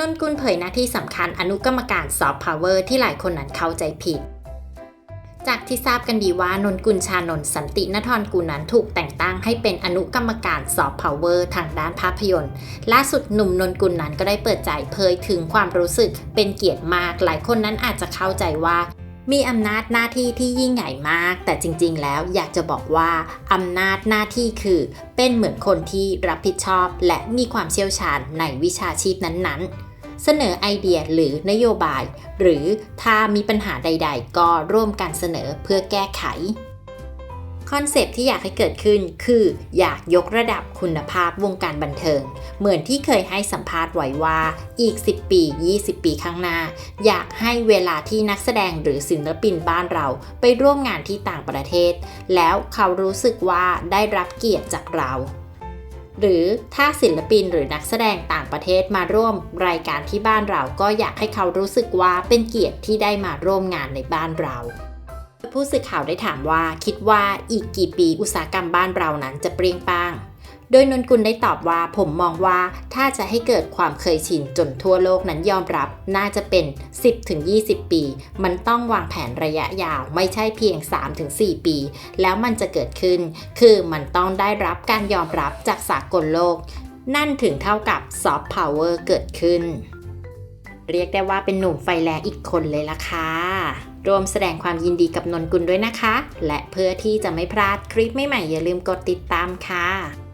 นนกุลเผยหน้าที่สำคัญอนุกรรมการซอฟต์พาวเวอร์ที่หลายคนนั้นเข้าใจผิด จากที่ทราบกันดีว่านนกุลชานนสันตินทรกุลนั้นถูกแต่งตั้งให้เป็นอนุกรรมการซอฟต์พาวเวอร์ทางด้านภาพยนตร์ ล่าสุดหนุ่มนนกุลนั้นก็ได้เปิดใจเผยถึงความรู้สึกเป็นเกียรติมาก หลายคนนั้นอาจจะเข้าใจว่า มีอำนาจหน้าที่ที่ยิ่งใหญ่มาก แต่จริง ๆ แล้วอยากจะบอกว่าอำนาจหน้าที่คือ เป็นเหมือนคนที่รับผิดชอบ และมีความเชี่ยวชาญในวิชาชีพนั้นๆ เสนอไอเดียหรือนโยบาย หรือถ้ามีปัญหาใด ๆ ก็ร่วมกันเสนอเพื่อแก้ไข คอนเซปต์ที่อยากให้เกิดขึ้นคืออยากยกระดับคุณภาพวงการบันเทิง เหมือนที่เคยให้สัมภาษณ์ไว้ว่าอีก 10 ปี 20 ปีข้างหน้า อยากให้เวลาที่นักแสดงหรือศิลปินบ้านเราไปร่วมงานที่ต่างประเทศ แล้วเขารู้สึกว่าได้รับเกียรติจากเราหรือถ้าศิลปินหรือนักแสดงต่างประเทศมาร่วมรายการที่บ้านเราก็อยากให้เขารู้สึกว่าเป็นเกียรติที่ได้มาร่วมงานในบ้านเรา ผู้สื่อข่าวได้ถามว่าคิดว่าอีกกี่ปีอุตสาหกรรมบ้านเรานั้นจะเปรี้ยงป้าง โดยนนกุลได้ตอบว่าผมมองว่าถ้าจะให้เกิดความเคยชินจนทั่วโลกนั้นยอมรับ น่าจะเป็น 10-20 ปี มันต้องวางแผนระยะยาวไม่ใช่เพียง 3-4 ปี แล้วมันจะเกิดขึ้น คือมันต้องได้รับการยอมรับจากสากลโลก นั่นถึงเท่ากับซอฟต์พาวเวอร์เกิดขึ้น เรียกได้ว่าเป็นหนุ่มไฟแรงอีกคนเลยล่ะค่ะ รวมแสดงความยินดีกับนนกุลด้วยนะคะ และเพื่อที่จะไม่พลาดคลิปใหม่ๆอย่าลืมกดติดตามค่ะ